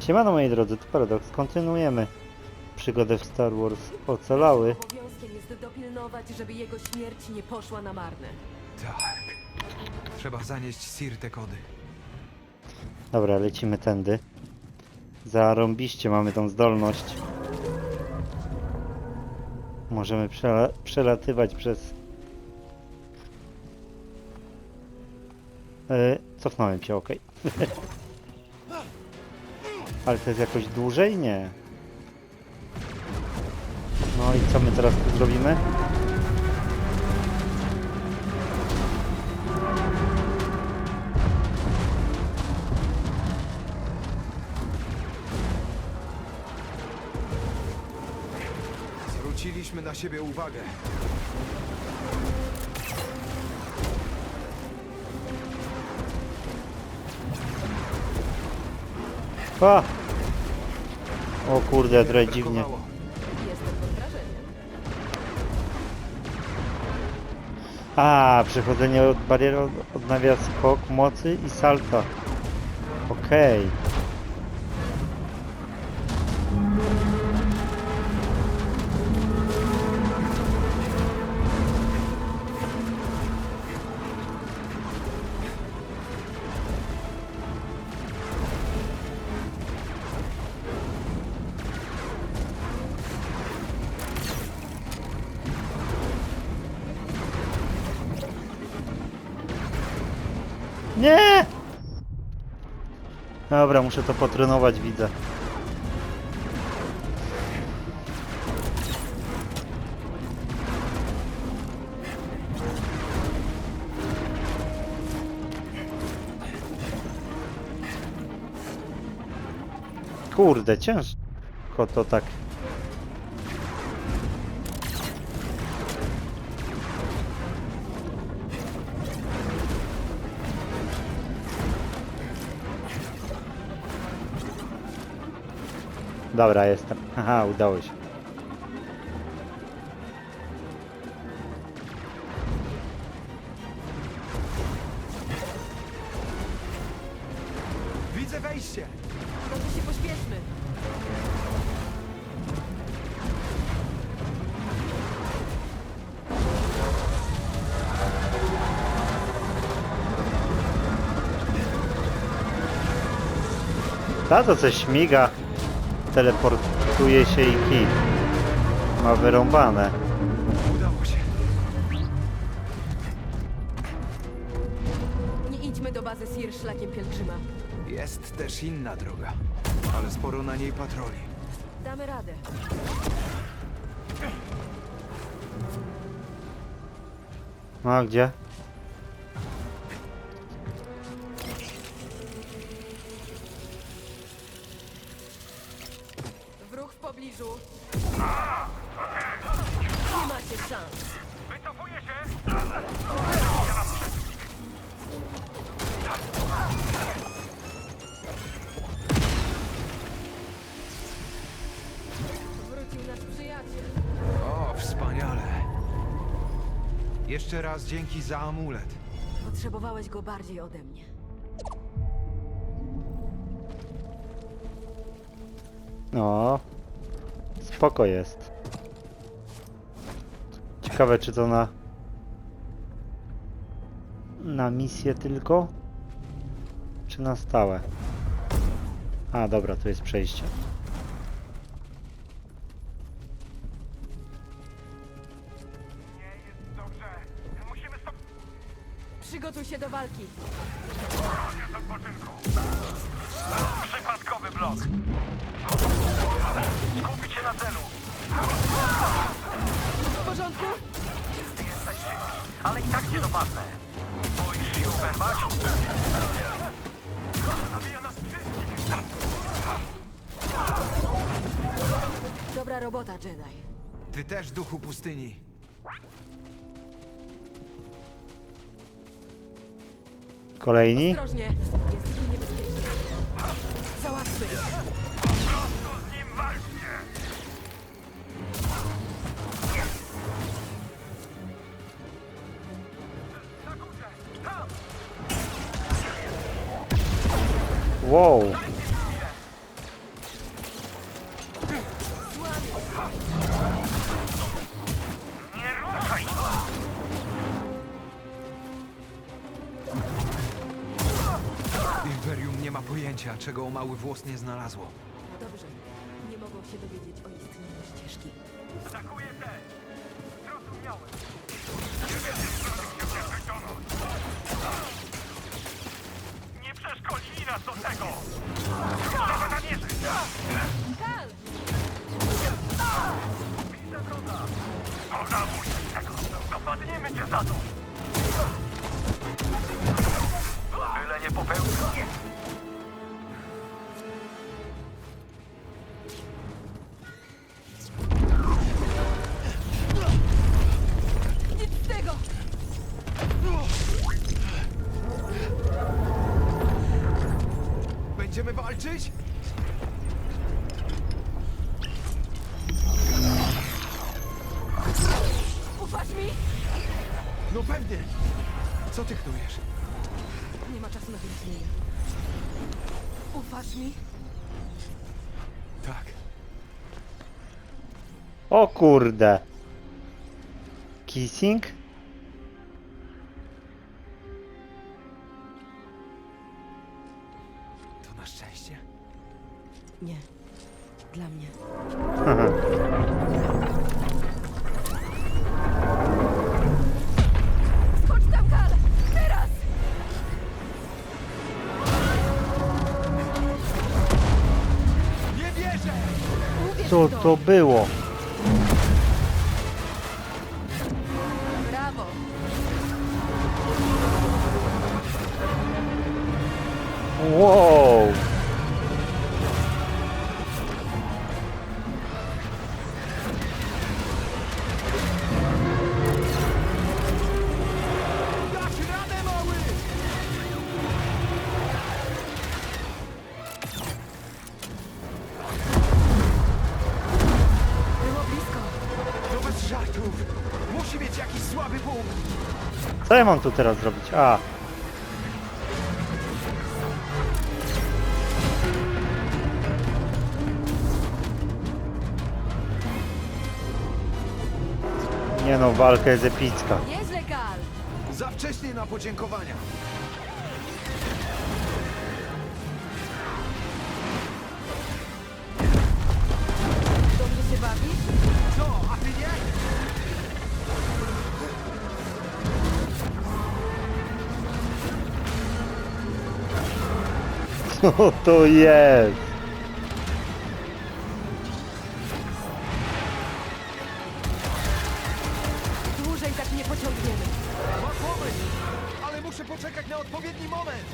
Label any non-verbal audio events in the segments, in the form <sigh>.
Siemano moi drodzy, to Paradox. Kontynuujemy przygodę w Star Wars Ocalały. Obowiązkiem jest dopilnować, żeby jego śmierć nie poszła na marne. Tak. Trzeba zanieść Sir te kody. Dobra, lecimy tędy. Zarąbiście mamy tą zdolność. Możemy przela przelatywać przez... E, cofnąłem się, ok. <laughs> Ale to jest jakoś dłużej? Nie. No i co my teraz tu zrobimy? Zwróciliśmy na siebie uwagę. A! O kurde, trochę dziwnie. Brakowało. Jestem pod wrażeniem. A, przechodzenie od bariery od- odnawia skok mocy i salta. Okej. Nie! Dobra, muszę to potrenować, widzę. Kurde, ciężko to tak. Dobra, jestem. Aha, udało się. Widzę wejście! Może się pośpieszmy. Ta to coś śmiga. Teleportuje się i kij. Ma wyrąbane. Udało się. Nie idźmy do bazy Sir szlakiem pielgrzyma. Jest też inna droga, ale sporo na niej patroli. Damy radę. No a gdzie? Nasz przyjaciel. O, wspaniale. Jeszcze raz dzięki za amulet. Potrzebowałeś go bardziej ode mnie. No. Spoko jest. Ciekawe czy to na... Na misję tylko? Czy na stałe? A dobra, to jest przejście. Przygotuj się do walki. Przypadkowy blok. Skupić się na celu. W porządku? Ale i tak cię dopadnę. Boisz się oberwać? Zabija nas wszystkich. Dobra robota, Jedi. Ty też, duchu pustyni. Kolejni? Ostrożnie. Załatwmy ich. Wow. Włos nie znalazło. Dobrze. Nie mogą się dowiedzieć walczyć? Ufasz mi? No pewnie. Co ty knujesz? Nie ma czasu na wyjaśnienia. Ufasz mi? Tak. O kurde. Kissing? Nie. Dla mnie. Skocz tam, Kal! Teraz! Nie wierzę! Co to było? Co ja mam tu teraz zrobić? A. Nie no, walka jest epicka. Nieźle! Za wcześnie na podziękowania. Co to jest? Dłużej tak nie pociągniemy. Masz pomysł, ale muszę poczekać na odpowiedni moment.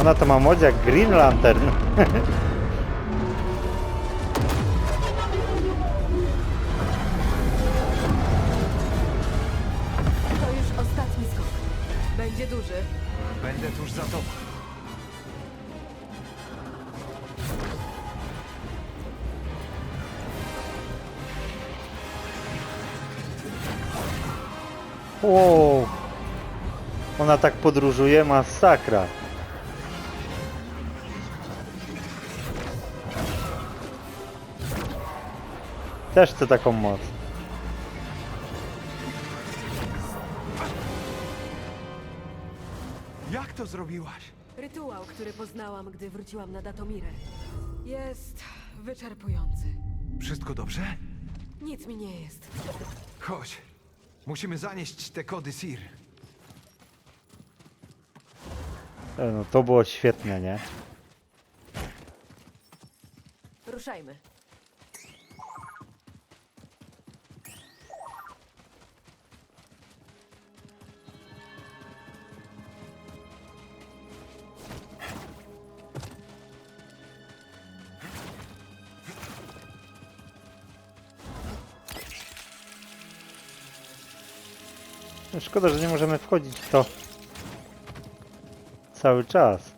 Ona to ma moc jak Green Lantern. To już ostatni skok. Będzie duży. Będę tuż za tobą. Wow! Ona tak podróżuje, masakra. Też chcę taką moc. Jak to zrobiłaś? Rytuał, który poznałam, gdy wróciłam na Datomirę. Jest wyczerpujący. Wszystko dobrze? Nic mi nie jest. Chodź. Musimy zanieść te kody Sir. E, No to było świetne, nie? Ruszajmy. Szkoda, że nie możemy wchodzić w to cały czas.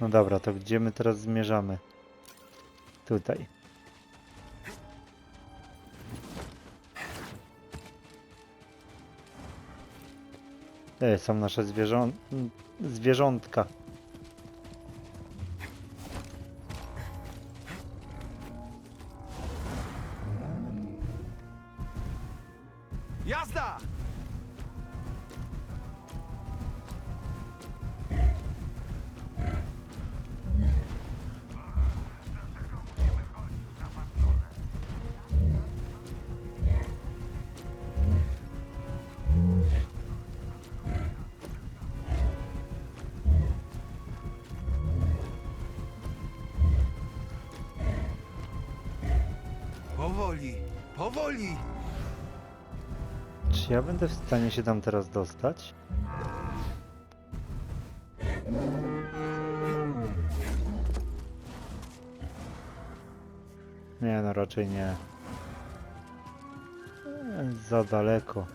No dobra, to gdzie my teraz zmierzamy? Tutaj. Są nasze zwierząt... zwierzątka. Powoli, powoli! Czy ja będę w stanie się tam teraz dostać? Nie, no raczej nie. Za daleko.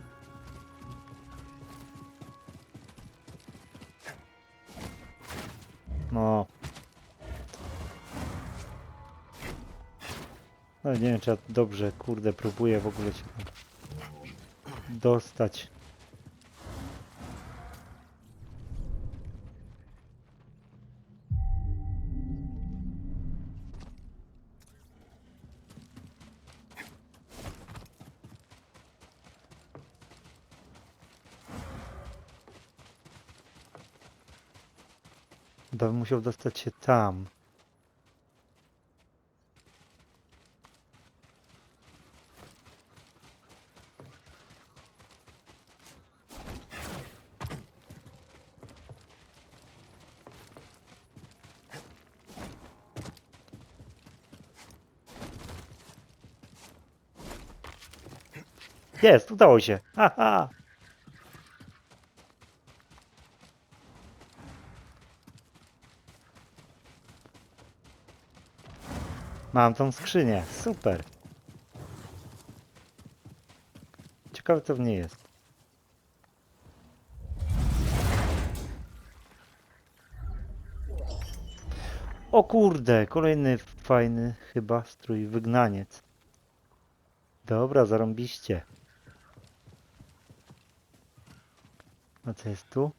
No nie wiem, czy ja dobrze, kurde, próbuję w ogóle tam dostać. Bym musiał dostać się tam. Jest, udało się. Haha. Mam tą skrzynię. Super. Ciekawe co w niej jest. O kurde, kolejny fajny chyba strój wygnaniec. Dobra, zarąbiście. Co jest tu?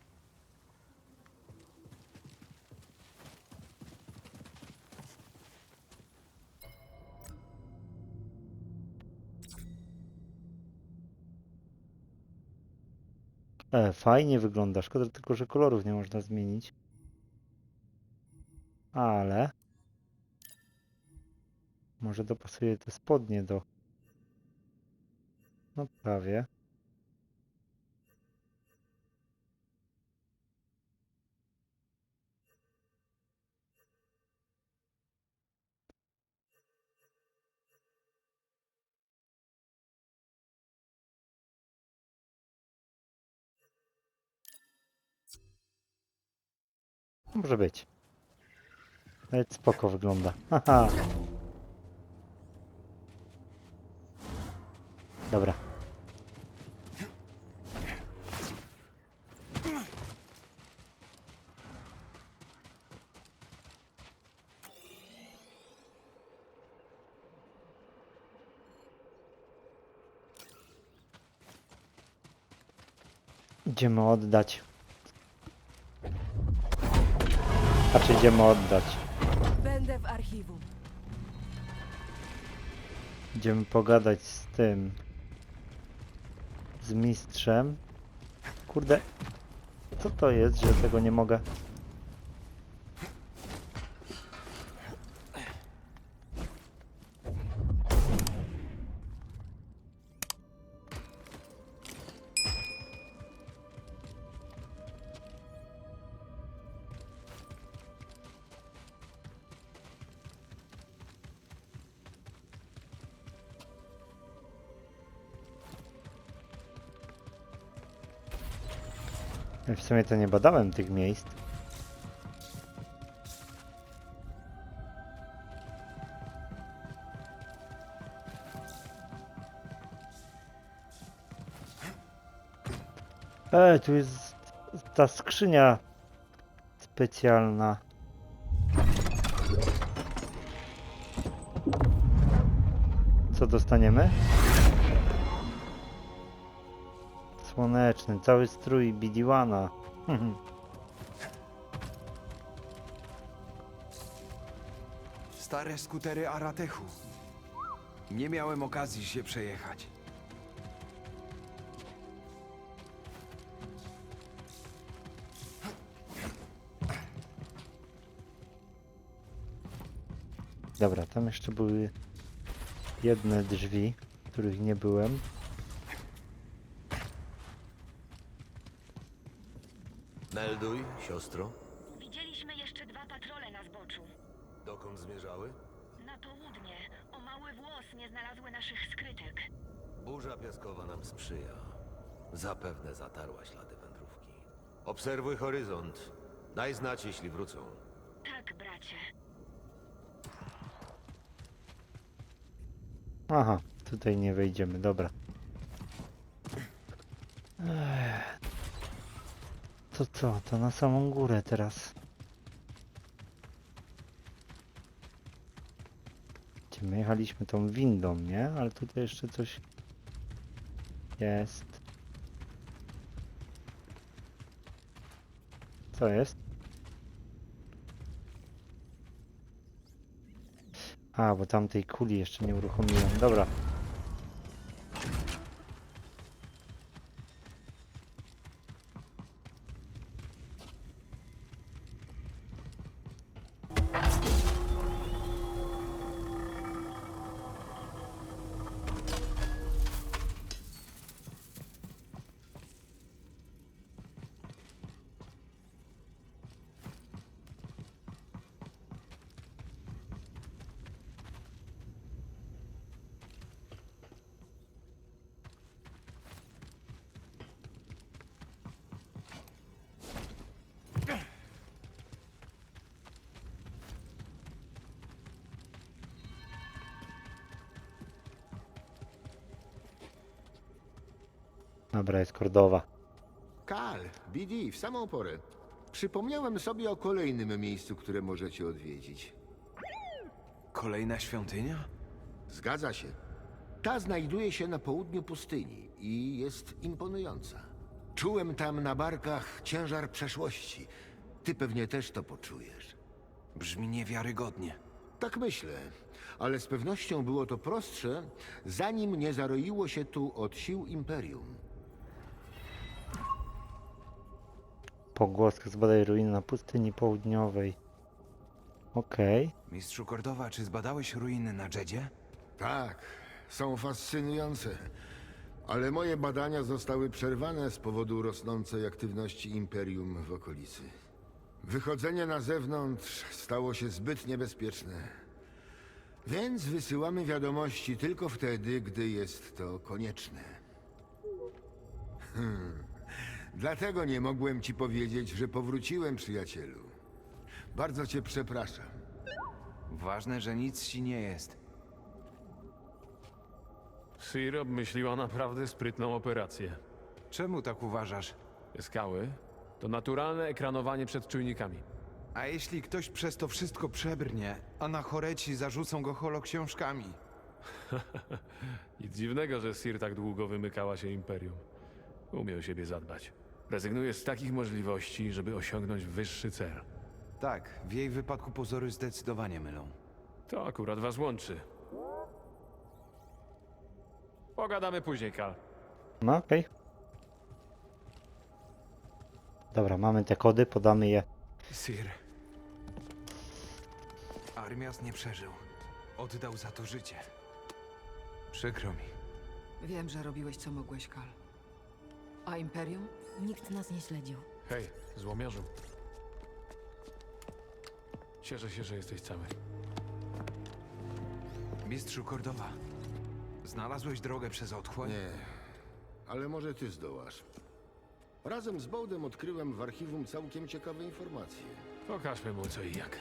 E, fajnie wygląda. Szkoda tylko, że kolorów nie można zmienić. Ale... Może dopasuję te spodnie do... No prawie. Może być. Nawet spoko wygląda. <laughs> Haha. Dobra. Idziemy oddać. A czy idziemy oddać? Będę w archiwum. Idziemy pogadać z tym. Z mistrzem. Kurde. Co to jest, że tego nie mogę? W sumie to nie badałem tych miejsc. E, tu jest ta skrzynia specjalna. Co dostaniemy? Słoneczny, cały strój BD-1. Stare skutery Aratechu. Nie miałem okazji się przejechać. Dobra, tam jeszcze były jedne drzwi, których nie byłem. Melduj, siostro. Widzieliśmy jeszcze dwa patrole na zboczu. Dokąd zmierzały? Na południe, o mały włos, nie znalazły naszych skrytek. Burza piaskowa nam sprzyja. Zapewne zatarła ślady wędrówki. Obserwuj horyzont. Daj znać, jeśli wrócą. Tak, bracie. Aha, tutaj nie wejdziemy, dobra. Ech. To co, to na samą górę teraz. Gdzie my jechaliśmy tą windą, nie? Ale tutaj jeszcze coś jest. Co jest? A, bo tamtej kuli jeszcze nie uruchomiłem. Dobra. Dobra, jest kordowa. Kal, BD, w samą porę. Przypomniałem sobie o kolejnym miejscu, które możecie odwiedzić. Kolejna świątynia? Zgadza się. Ta znajduje się na południu pustyni i jest imponująca. Czułem tam na barkach ciężar przeszłości. Ty pewnie też to poczujesz. Brzmi niewiarygodnie. Tak myślę, ale z pewnością było to prostsze, zanim nie zaroiło się tu od sił Imperium. Pogłoska zbadaj ruiny na pustyni południowej. Okej. Mistrzu Kordowa, czy zbadałeś ruiny na Jedzie? Tak, są fascynujące. Ale moje badania zostały przerwane z powodu rosnącej aktywności Imperium w okolicy. Wychodzenie na zewnątrz stało się zbyt niebezpieczne. Więc wysyłamy wiadomości tylko wtedy, gdy jest to konieczne. Hmm. Dlatego nie mogłem ci powiedzieć, że powróciłem, przyjacielu. Bardzo cię przepraszam. Ważne, że nic ci nie jest. Sir obmyśliła naprawdę sprytną operację. Czemu tak uważasz? Skały to naturalne ekranowanie przed czujnikami. A jeśli ktoś przez to wszystko przebrnie, a na choreci zarzucą go holoksiążkami? <laughs> Nic dziwnego, że Sir tak długo wymykała się Imperium. Umie o siebie zadbać. Rezygnuje z takich możliwości, żeby osiągnąć wyższy cel. Tak, w jej wypadku pozory zdecydowanie mylą. To akurat was łączy. Pogadamy później, Kal. No okej. Dobra, mamy te kody, podamy je. Sir. Armias nie przeżył. Oddał za to życie. Przykro mi. Wiem, że robiłeś co mogłeś, Kal. A Imperium? Nikt nas nie śledził. Hej, złomiarzu. Cieszę się, że jesteś cały. Mistrzu Kordowa, znalazłeś drogę przez otchłań? Nie, ale może ty zdołasz. Razem z Bołdem odkryłem w archiwum całkiem ciekawe informacje. Pokażmy mu co i jak.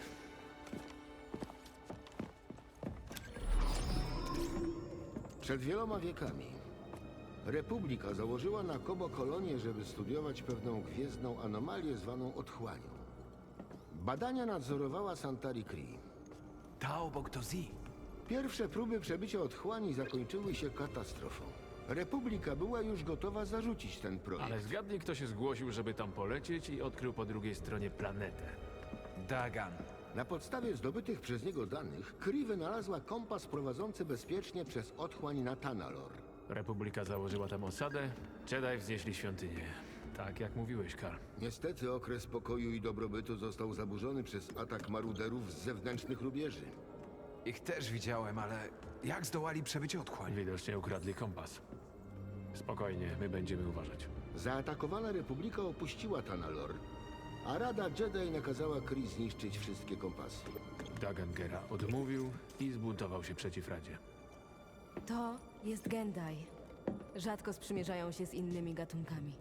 Przed wieloma wiekami Republika założyła na Kobo kolonię, żeby studiować pewną gwiezdną anomalię zwaną otchłanią. Badania nadzorowała Santari Kree. Ta obok to Zi. Pierwsze próby przebycia otchłani zakończyły się katastrofą. Republika była już gotowa zarzucić ten projekt. Ale zgadnij, kto się zgłosił, żeby tam polecieć i odkrył po drugiej stronie planetę. Dagan. Na podstawie zdobytych przez niego danych, Kree wynalazła kompas prowadzący bezpiecznie przez otchłań na Tanalor. Republika założyła tam osadę, Jedi wznieśli świątynię. Tak jak mówiłeś, Karl. Niestety okres pokoju i dobrobytu został zaburzony przez atak maruderów z zewnętrznych rubieży. Ich też widziałem, ale jak zdołali przebyć otchłań? Widocznie ukradli kompas. Spokojnie, my będziemy uważać. Zaatakowana Republika opuściła Tanalor, a Rada Jedi nakazała Kree zniszczyć wszystkie kompasy. Dagan Gera odmówił i zbuntował się przeciw Radzie. To jest Gendai. Rzadko sprzymierzają się z innymi gatunkami.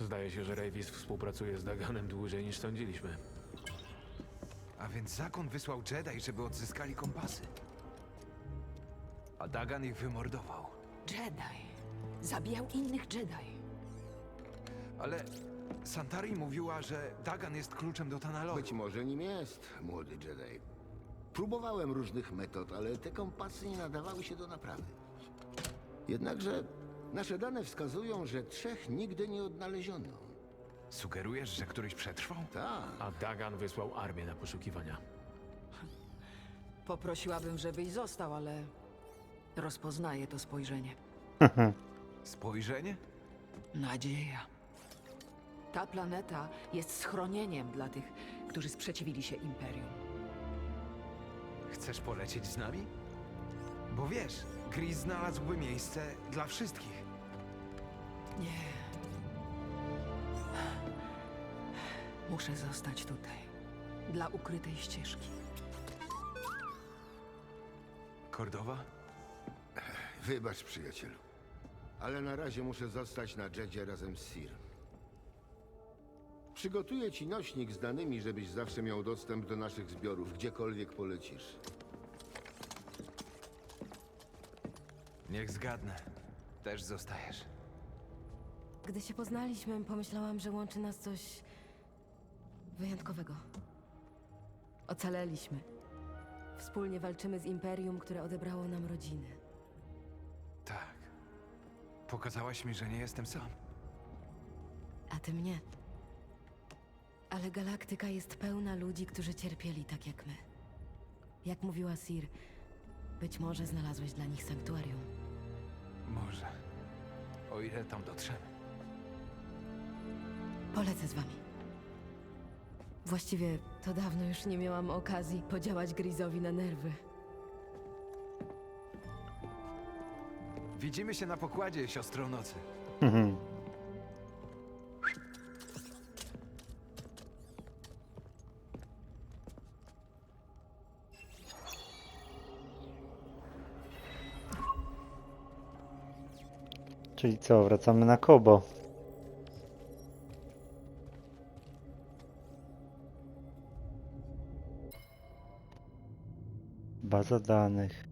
Zdaje się, że Ravis współpracuje z Daganem dłużej niż sądziliśmy. A więc zakon wysłał Jedi, żeby odzyskali kompasy. A Dagan ich wymordował. Jedi. Zabijał innych Jedi. Ale Santari mówiła, że Dagan jest kluczem do Tanaloru. Być może nim jest, młody Jedi. Próbowałem różnych metod, ale te kompasy nie nadawały się do naprawy. Jednakże nasze dane wskazują, że trzech nigdy nie odnaleziono. Sugerujesz, że któryś przetrwał? Tak, A Dagan wysłał armię na poszukiwania. Poprosiłabym, żebyś został, ale rozpoznaję to spojrzenie. <laughs> Spojrzenie? Nadzieja. Ta planeta jest schronieniem dla tych, którzy sprzeciwili się Imperium. Chcesz polecieć z nami? Bo wiesz, Gris znalazłby miejsce dla wszystkich. Nie. Muszę zostać tutaj. Dla ukrytej ścieżki. Kordowa? wybacz przyjacielu. Ale na razie muszę zostać na Jedzie razem z Sir. Przygotuję ci nośnik z danymi, żebyś zawsze miał dostęp do naszych zbiorów, gdziekolwiek polecisz. Niech zgadnę. Też zostajesz. Gdy się poznaliśmy, pomyślałam, że łączy nas coś wyjątkowego. Ocaleliśmy. Wspólnie walczymy z imperium, które odebrało nam rodziny. Tak. Pokazałaś mi, że nie jestem sam. A ty mnie. Ale galaktyka jest pełna ludzi, którzy cierpieli tak jak my. Jak mówiła Sir, być może znalazłeś dla nich sanktuarium. Może. O ile tam dotrzemy. Polecę z wami. Właściwie to dawno już nie miałam okazji podziałać Grizowi na nerwy. Widzimy się na pokładzie, siostro nocy. <laughs> Czyli co, wracamy na Kobo. Baza danych.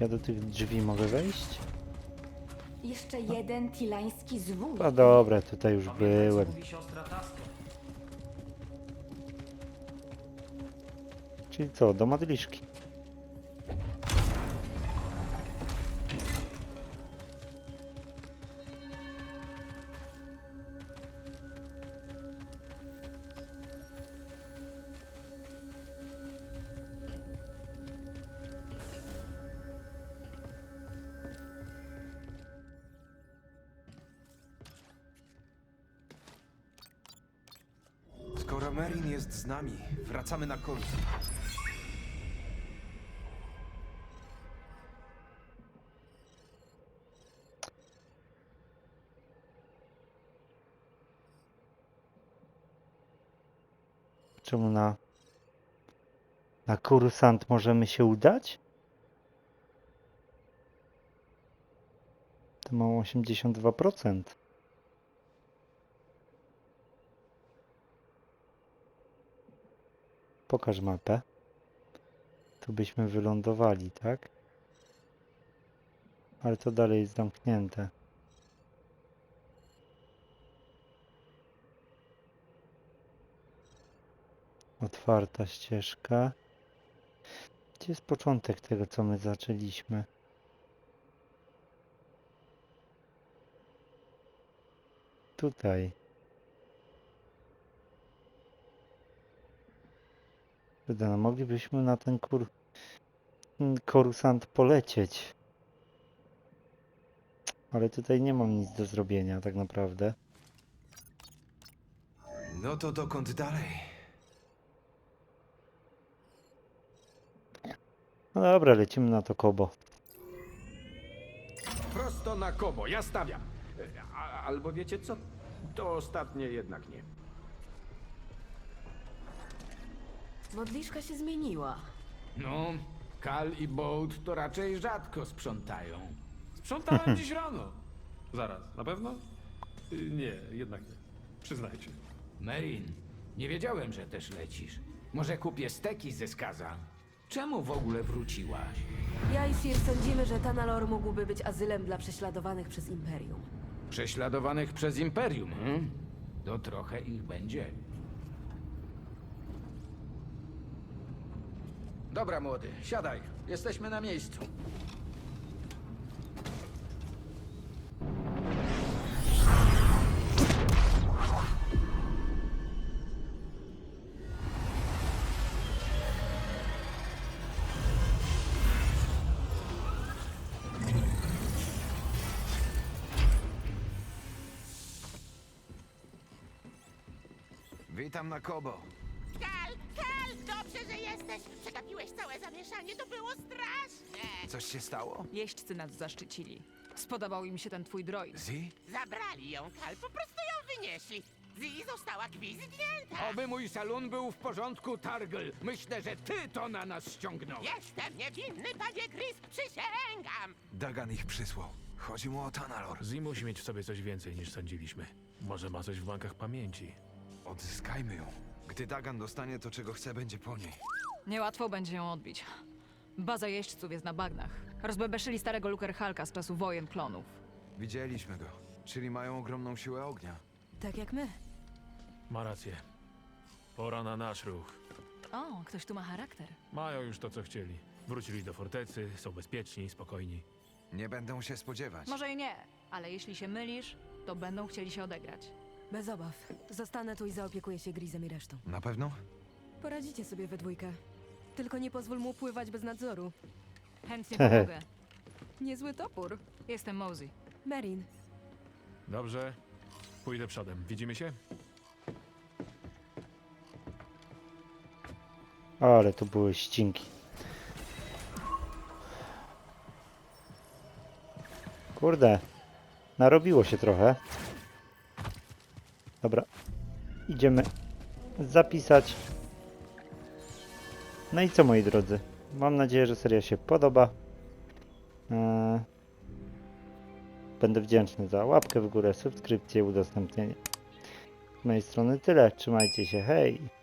Ja do tych drzwi mogę wejść? Jeszcze jeden tilański zwój. No dobra, tutaj już byłem. Mówi siostra Tasko. Czyli co, do modliszki. Skoro Merin jest z nami, wracamy na końcu. Czemu na... Na kursant możemy się udać? To mam 82%. Pokaż mapę. Tu byśmy wylądowali, tak? Ale to dalej jest zamknięte. Otwarta ścieżka. Gdzie jest początek tego, co my zaczęliśmy? Tutaj. Kurde, no moglibyśmy na ten kur... mm, korusant polecieć. Ale tutaj nie mam nic do zrobienia tak naprawdę. No to dokąd dalej? No dobra, lecimy na to kobo. Prosto na kobo, ja stawiam. A, albo wiecie co? To ostatnie jednak nie. Modliszka się zmieniła. No, Kal i Bolt to raczej rzadko sprzątają. Sprzątałem dziś <laughs> rano. Zaraz, na pewno? Y, Nie, jednak nie. Przyznajcie. Merin, nie wiedziałem, że też lecisz. Może kupię steki ze skaza. Czemu w ogóle wróciłaś? Ja i Sir sądzimy, że Tanalor mógłby być azylem dla prześladowanych przez Imperium. Prześladowanych przez Imperium, hmm? To trochę ich będzie. Dobra, młody, siadaj. Jesteśmy na miejscu. Witam na Kobo. Kal, Kal, dobrze, że jesteś. Przegapiłeś całe zamieszanie, to było straszne. Coś się stało? Jeźdźcy nas zaszczycili. Spodobał im się ten twój droid. Zi? Zabrali ją, Kal, po prostu ją wynieśli. Zi została gwizdnięta. Oby mój salon był w porządku, Targl. Myślę, że ty to na nas ściągnąłeś. Jestem niewinny, panie Gris, przysięgam. Dagan ich przysłał. Chodzi mu o Tanalor. Zi musi mieć w sobie coś więcej niż sądziliśmy. Może ma coś w bankach pamięci. Odzyskajmy ją. Gdy Dagan dostanie to, czego chce, będzie po niej. Niełatwo będzie ją odbić. Baza jeźdźców jest na bagnach. Rozbebeszyli starego Luker Halka z czasu wojen klonów. Widzieliśmy go. Czyli mają ogromną siłę ognia. Tak jak my. Ma rację. Pora na nasz ruch. O, ktoś tu ma charakter. Mają już to, co chcieli. Wrócili do fortecy, są bezpieczni, spokojni. Nie będą się spodziewać. Może i nie, ale jeśli się mylisz, to będą chcieli się odegrać. Bez obaw. Zostanę tu i zaopiekuję się Grizem i resztą. Na pewno? Poradzicie sobie we dwójkę. Tylko nie pozwól mu pływać bez nadzoru. Chętnie pomogę. <laughs> Niezły topór. Jestem Mosey. Merin, Dobrze. Pójdę przodem. Widzimy się? Ale to były ścinki. Kurde, narobiło się trochę. Dobra, idziemy zapisać. No i co moi drodzy? Mam nadzieję, że seria się podoba. Eee, Będę wdzięczny za łapkę w górę, subskrypcję, udostępnienie. Z mojej strony tyle. Trzymajcie się, hej!